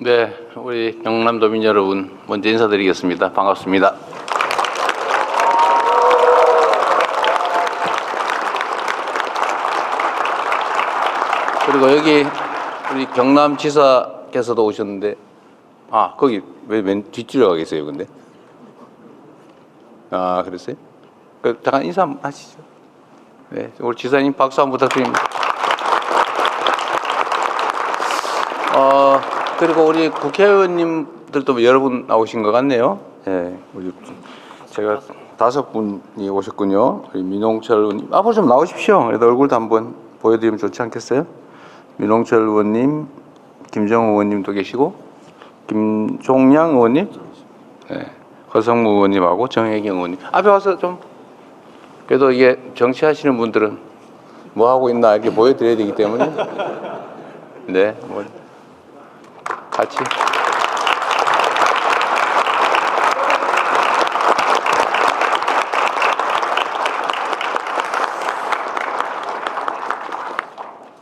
네, 우리 경남도민 여러분 먼저 인사드리겠습니다. 반갑습니다. 그리고 여기 우리 경남지사께서도 오셨는데 아 거기 왜 맨 뒷줄에 가 계세요 근데 아 그랬어요? 그 잠깐 인사 하시죠. 네, 우리 지사님 박수 한번 부탁드립니다. 어, 그리고 우리 국회의원님들도 여러 분 나오신 것 같네요. 예, 우리 제가 다섯 분이 오셨군요. 민홍철 의원님, 앞으로 좀 나오십시오. 그래도 얼굴도 한번 보여드리면 좋지 않겠어요? 민홍철 의원님, 김정우 의원님도 계시고, 김종양 의원님, 예, 허성무 의원님하고 정혜경 의원님. 앞에 와서 좀, 그래도 이게 정치하시는 분들은 뭐 하고 있나 이렇게 보여드려야 되기 때문에, 네, 뭐 같이